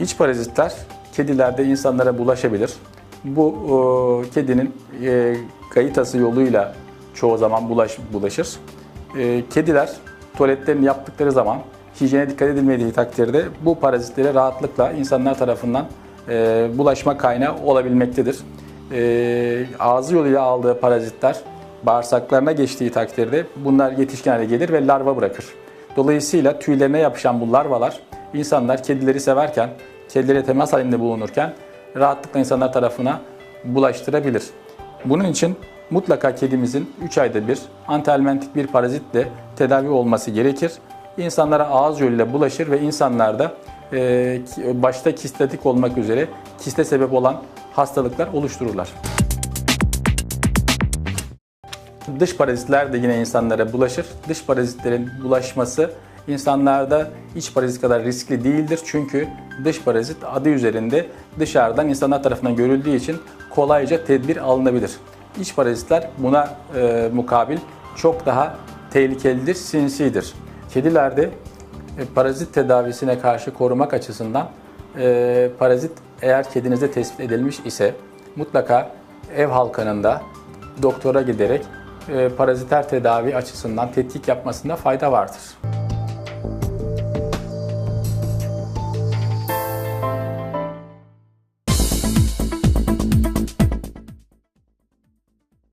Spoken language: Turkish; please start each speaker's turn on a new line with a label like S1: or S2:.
S1: İç parazitler kedilerde insanlara bulaşabilir. Bu e, kedinin e, gayitası yoluyla çoğu zaman bulaş, bulaşır. E, kediler tuvaletlerini yaptıkları zaman hijyene dikkat edilmediği takdirde bu parazitlere rahatlıkla insanlar tarafından e, bulaşma kaynağı olabilmektedir. E, ağzı yoluyla aldığı parazitler bağırsaklarına geçtiği takdirde bunlar yetişkin gelir ve larva bırakır. Dolayısıyla tüylerine yapışan bu larvalar insanlar kedileri severken, kedilere temas halinde bulunurken rahatlıkla insanlar tarafına bulaştırabilir. Bunun için mutlaka kedimizin 3 ayda bir antihelmintik bir parazitle tedavi olması gerekir. İnsanlara ağız yoluyla bulaşır ve insanlarda e, başta kistatik olmak üzere kiste sebep olan hastalıklar oluştururlar. Dış parazitler de yine insanlara bulaşır. Dış parazitlerin bulaşması insanlarda iç parazit kadar riskli değildir. Çünkü dış parazit adı üzerinde dışarıdan insanlar tarafından görüldüğü için kolayca tedbir alınabilir. İç parazitler buna e, mukabil çok daha tehlikelidir, sinsidir. Kedilerde e, parazit tedavisine karşı korumak açısından e, parazit eğer kedinizde tespit edilmiş ise mutlaka ev halkının doktora giderek paraziter tedavi açısından tetkik yapmasında fayda vardır.